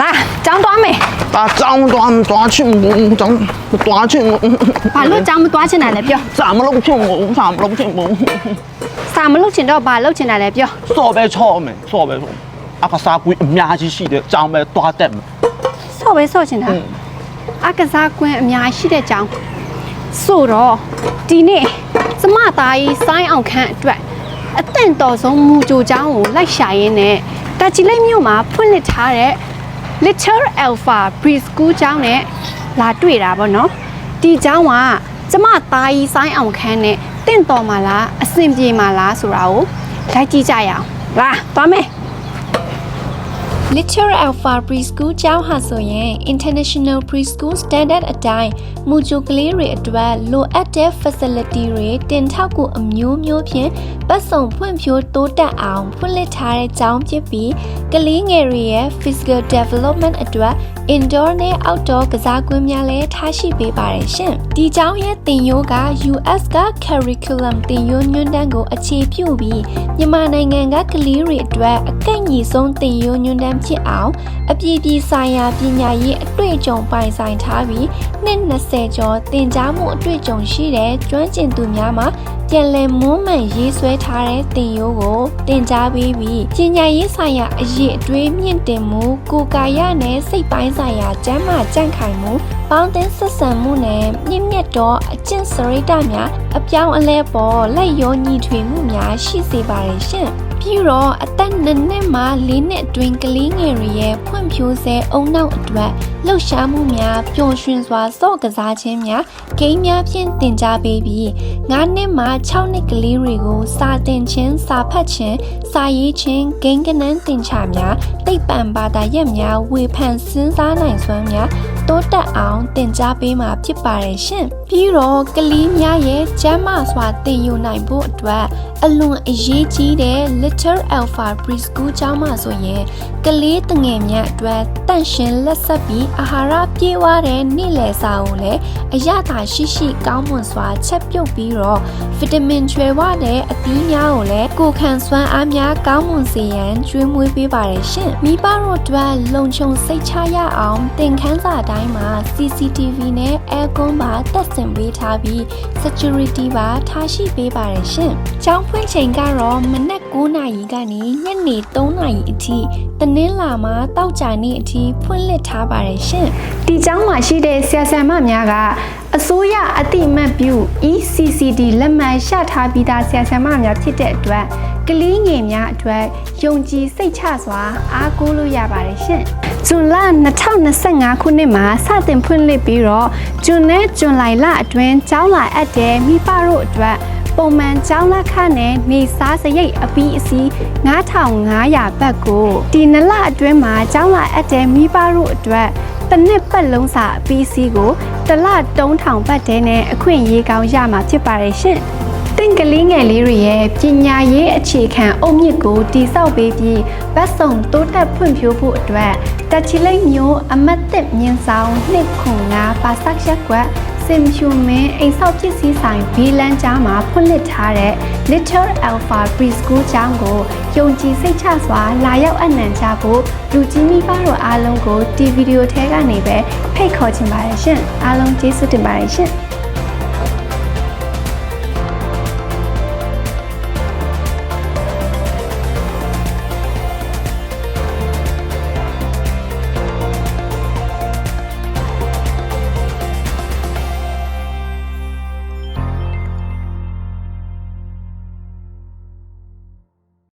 လာကြောင်းသွားမယ်တာကြောင်းသွားသွားချင်ဘူးကြောင်းသွားချင်ဘူးဘာလို့ကြောင်းမသွားချင်တာလဲပြောစာမလုပ်ချင်ဘူးစာမလုပ်ချင်ဘူးစာမလုပ်ချင်တော့ဘာလုပ်ချင်တာလဲပြောစော်ပဲချော့မယ်စော်ပဲဆိုအကစားကွင်းအများကြီးရှိတဲ့ကြောင်းပဲသွားတတ်မယ်စော်ပဲစော်ချင်တာအကစားကွင်းအများရှိတဲ့ကြောင်းဆိုတော့ဒီနေ့ကျမသားကြီးစိုင်းအောင်ခန့်အတွက်အတင့်တော်ဆုံးမူကြိုကြောင်းကိုလိုက်ရှာရင်းနဲ့တာချီလိတ်မြို့မှာဖွင့်လှစ်ထားတဲ့ Little Alpha Preschool ကျောင်းနဲ့လာတွေ့တာပေါ့နော်ဒီကျောင်းကကျမသားကြီးစိုင်းအောင်ခန်းနဲ့တင့်တော်မှာလားအဆင်ပြေမှာလားဆိုတာကိုလိုက်ကြည့်ကြရအောင်လာသွားမယ် Little Alpha Preschool ကျောင်းဟာဆိုရင် International Preschool Standard အတိုင်းမူကြိုကလေးတွေအတွက်လိုအပ်တဲ့ facility တွေတင်ထောက်ကူအမျိုးမျိုးဖြင့်ပတ်စုံဖွံ့ဖြိုးတိုးတက်အောင်ဖွင့်လှစ်ထားတဲ့ကျောင်းဖြစ်ပြီးကလေးငယ်တွေရဲ့ physical development အတွက် indoor နဲ့ outdoor ကစားကွင်းများလည်းထားရှိပေးပါတယ်ရှင်။ဒီကျောင်းရဲ့သင်ရိုးက US က curriculum သင်ရိုးညွှန်းတမ်းကိုအခြေပြုပြီးမြန်မာနိုင်ငံကကလေးတွေအတွက်အကန့်အညီဆုံးသင်ရိုးညွှန်းတမ်းဖြစ်အောင်အပြည်ပြည်ဆိုင်ရာပညာရေးအတွေ့အကြုံပိုင်ဆိုင်ထားပြီးနှစ်20ကျော်သင်ကြားမှုအတွေ့အကြုံရှိတဲ့ကျွမ်းကျင်သူများမှာပြန်လည်မွမ်းမံရေးဆွဲထားတဲ့သင်ရိုးကိုသင်ကြားပေးပြီးပညာရေးဆိုင်ရာအရေးအတွေးမြင့်တင်မှုကိုယ်ကာယနဲ့စိတ်ပိုင်းဆိုင်ရာကျန်းမာကြံ့ခိုင်မှုပေါင်းသင်းဆက်ဆံမှုနဲ့မြင့်မြတ်သောအကျင့်စရိတများအပြောင်းအလဲပေါ်လက်ရောညီထွေမှုများရှိစေပါတယ်ရှင်။ ပြီးတော့အသက်နှစ်နှစ်မှလေးနှစ်အတွင်းကလေးငယ်တွေရဲ့ဖွံ့ဖြိုးဆဲအုံနောက်အတွက်လှုပ်ရှားမှုများပျော်ရွှင်စွာစော့ကစားခြင်းများဂိမ်းများဖြင့်တင် जा ပေးပြီး9နှစ်မှ6နှစ်ကလေးတွေကိုစာသင်ခြင်းစာဖတ်ခြင်းစာရေးခြင်းဂိမ်းကနန်းသင်ချများသိပ္ပံဘာသာရပ်များဝေဖန်စဉ်းစားနိုင်စွမ်းများတိုးတက်အောင်သင်ကြားပေးမှာဖြစ်ပါတယ်ရှင်။ပြီးတော့ကလေးများရဲ့ကျန်းမာစွာသင်ယူနိုင်ဖို့အတွက်အလွန်အရေးကြီးတဲ့ Little Alpha Preschool ကျောင်းမှာဆိုရင်ကလေးတငယ်များအတွက်တန့်ရှင်းလက်ဆက်ပြီးအာဟာရပြည့်ဝတဲ့နေ့လယ်စာကိုလည်းအရသာရှိရှိကောင်းမွန်စွာချက်ပြုတ်ပြီးတော့ဗီတာမင်ကျွယ်ဝတဲ့အသီးများကိုလည်းကိုယ်ခံစွမ်းအားများကောင်းမွန်စေရန်ကျွေးမွေးပေးပါတယ်ရှင်။မိဘတို့အတွက်လုံခြုံစိတ်ချရအောင်သင်ခန်းစာတိုင်းမှာ CCTV နဲ့ Aircon ပါတက် ဆင်ပေးထားပြီး security ပါထားရှိပေးပါတယ်ရှင်။ကျောင်းဖွင့်ချိန်ကတော့မနက်9:00နာရီကနေညနေ3:00နာရီအထိတနင်္လာမှာတောက်ကြနေ့အထိဖွင့်လှစ်ထားပါတယ်ရှင်။ဒီကျောင်းမှာရှိတဲ့ဆရာဆရာမများကအစိုးရအတိအမှတ်ပြု ECCD လက်မှတ်ရထားပြီးသားဆရာဆရာမများဖြစ်တဲ့အတွက်ကလေးငယ်များအတွက်ယုံကြည်စိတ်ချစွာအားကိုးလို့ရပါတယ်ရှင်။ ဇွန်လ2025ခုနှစ်မှာစတင်ဖွင့်လှစ်ပြီးတော့ဇွန်နဲ့ဇွန်လလအတွင်းကျောင်းလာအပ်တဲ့မိဘတို့အတွက်ပုံမှန်ကျောင်းလက်ခနဲ့နေစားစရိတ်အပီးအစီ9500ဘတ်ကိုဒီနလအတွင်းမှာကျောင်းလာအပ်တဲ့မိဘတို့အတွက်တစ်နှစ်ပတ်လုံးစာအပီးစီကိုတစ်လ3000ဘတ်တဲနဲ့အခွင့်အရေးကောင်းရမှာဖြစ်ပါတယ်ရှင်။ တင့်ကလေးငယ်လေးတွေရဲ့ပညာရေးအခြေခံအုတ်မြစ်ကိုတိဆောက်ပေးပြီးဗတ်စုံတိုးတက်ဖွံ့ဖြိုးဖို့အတွက်တက်ချီလိတ်မျိုးအမတ်တစ်မြင်းဆောင်205ပါဆက်ရက်ကွက်စင်ဖြူမင်းအိမ်ဆောက်ပစ္စည်းဆိုင်ဘီလန်ကြားမှာဖွင့်လှစ်ထားတဲ့ Little Alpha Preschool ကျောင်းကိုယုံကြည်စိတ်ချစွာလာရောက်အနံ့ကြဖို့လူကြီးမိဘတို့အားလုံးကိုဒီဗီဒီယိုထဲကနေပဲဖိတ်ခေါ်ချင်ပါတယ်ရှင်အားလုံးကျေးဇူးတင်ပါတယ်ရှင်